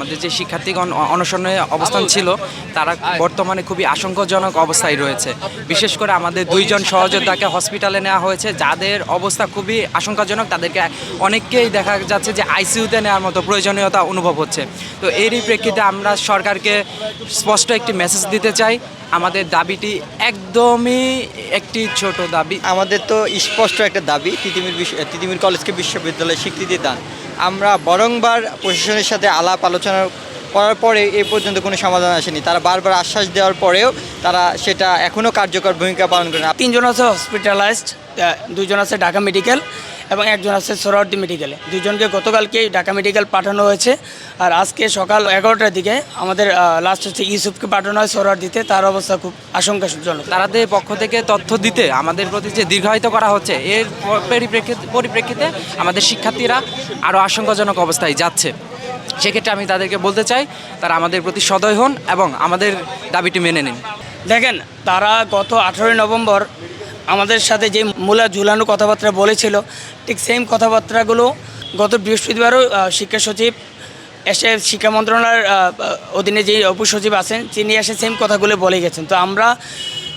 আমাদের যে শিক্ষার্থীগণ অনশনে অবস্থান ছিল, তারা বর্তমানে খুবই আশঙ্কাজনক অবস্থায় রয়েছে। বিশেষ করে আমাদের দুইজন সহযোদ্ধাকে হসপিটালে নেওয়া হয়েছে, যাদের অবস্থা খুবই আশঙ্কাজনক, তাদেরকে অনেককেই দেখা যাচ্ছে যে আইসিইউতে নেওয়ার মতো প্রয়োজনীয়তা অনুভব হচ্ছে। তো এরই প্রেক্ষিতে আমরা সরকারকে স্পষ্ট একটি মেসেজ দিতে চাই। আমাদের দাবিটি একদমই একটি ছোট দাবি। আমাদের তো স্পষ্ট একটা দাবি, তিতিমির তিতিমির কলেজকে বিশ্ববিদ্যালয়ের স্বীকৃতি দান। আমরা বরংবার প্রশাসনের সাথে আলাপ আলোচনা করার পরে এ পর্যন্ত কোনো সমাধান আসেনি। তারা বারবার আশ্বাস দেওয়ার পরেও তারা সেটা এখনও কার্যকর ভূমিকা পালন করে না তিনজন আছে হসপিটালাইজড দুজন আছে ঢাকা মেডিকেল এবং একজন আছে সোরারদি মেডিকেলে। দুজনকে গতকালকেই ঢাকা মেডিকেল পাঠানো হয়েছে। আর আজকে সকাল এগারোটার দিকে আমাদের লাস্ট হচ্ছে ইউসুফকে পাঠানো হয় সোরারদিতে তার অবস্থা খুব আশঙ্কাজনক। তাদের পক্ষ থেকে তথ্য দিতে আমাদের প্রতি যে দীর্ঘায়িত করা হচ্ছে এর পরিপ্রেক্ষিতে পরিপ্রেক্ষিতে আমাদের শিক্ষার্থীরা আরও আশঙ্কাজনক অবস্থায় যাচ্ছে। সেক্ষেত্রে আমি তাদেরকে বলতে চাই তারা আমাদের প্রতি সদয় হন এবং আমাদের দাবিটি মেনে নিন। দেখেন তারা গত আঠেরোই নভেম্বর আমাদের সাথে যে মূলা ঝুলানো কথাবার্তা বলেছিল ঠিক সেম কথাবার্তাগুলো গত বৃহস্পতিবারও শিক্ষা সচিব এসে শিক্ষা মন্ত্রণালয়ের অধীনে যে উপসচিব আছেন তিনি এসে সেম কথাগুলো বলে গেছেন। তো আমরা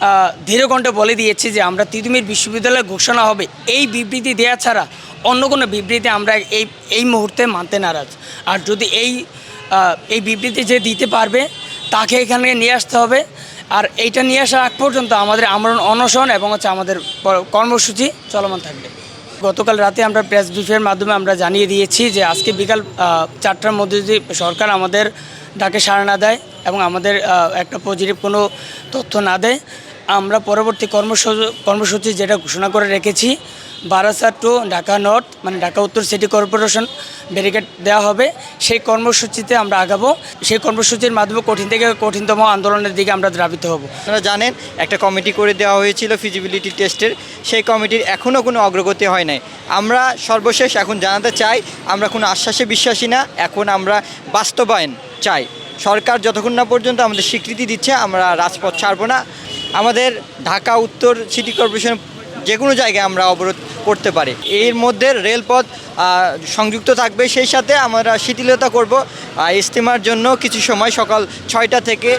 আহ, ধীরে কণ্ঠে বলে দিয়েছি যে আমরা তিতুমির বিশ্ববিদ্যালয় ঘোষণা হবে। এই বিবৃতি দেওয়া ছাড়া অন্য কোনো বিবৃতি আমরা এই এই মুহূর্তে মানতে নারাজ। আর যদি এই এই বিবৃতি যে দিতে পারবে তাকে এখানে নিয়ে আসতে হবে। আর এইটা নিয়ে আসার আগ পর্যন্ত আমাদের আমরণ অনশন এবং হচ্ছে আমাদের কর্মসূচি চলমান থাকবে। গতকাল রাতে আমরা প্রেস ব্রিফের মাধ্যমে আমরা জানিয়ে দিয়েছি যে আজকে বিকাল চারটার মধ্যে যদি সরকার আমাদের ডাকে সাড়া না দেয় এবং আমাদের একটা পজিটিভ কোনো তথ্য না দেয়, আমরা পরবর্তী কর্মসূচি কর্মসূচি যেটা ঘোষণা করে রেখেছি বারাসাত টু ঢাকা নর্থ মানে ঢাকা উত্তর সিটি কর্পোরেশন ব্যারিকেড দেওয়া হবে। সেই কর্মসূচিতে আমরা আগাবো। সেই কর্মসূচির মাধ্যমে কঠিন থেকে কঠিনতম আন্দোলনের দিকে আমরা দ্রাবিত হব। আপনারা জানেন, একটা কমিটি করে দেওয়া হয়েছিল ফিজিবিলিটি টেস্টের সেই কমিটির এখনও কোনো অগ্রগতি হয় নাই। আমরা সর্বশেষ এখন জানাতে চাই, আমরা কোনো আশ্বাসে বিশ্বাসী না। এখন আমরা বাস্তবায়ন চাই। সরকার যতক্ষণ না পর্যন্ত আমাদের স্বীকৃতি দিচ্ছে, আমরা রাজপথ ছাড়বো না। আমাদের ঢাকা উত্তর সিটি কর্পোরেশন যে কোনো জায়গায় আমরা অবরোধ করতে পারি। এর মধ্যে রেলপথ সংযুক্ত থাকবে। সেই সাথে আমরা শিথিলতা করব। ইস্তেমার জন্য কিছু সময় সকাল ছয়টা থেকে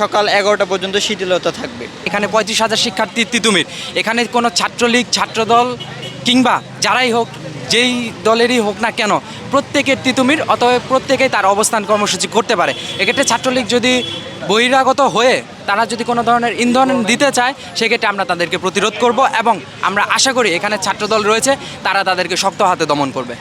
সকাল এগারোটা পর্যন্ত শিথিলতা থাকবে। এখানে পঁয়ত্রিশ হাজার শিক্ষার্থী তিতুমির। এখানে কোনো ছাত্রলীগ, ছাত্রদল কিংবা যারাই হোক যেই দলেরই হোক না কেন, প্রত্যেকের তিতুমির অতএব প্রত্যেকেই তার অবস্থান কর্মসূচি করতে পারে। এক্ষেত্রে ছাত্রলীগ যদি বহিরাগত হয়ে তারা যদি কোনো ধরনের ইন্ধন দিতে চায়, সেক্ষেত্রে আমরা তাদেরকে প্রতিরোধ করব এবং আমরা আশা করি এখানে ছাত্রদল রয়েছে, তারা তাদেরকে শক্ত হাতে দমন করবে।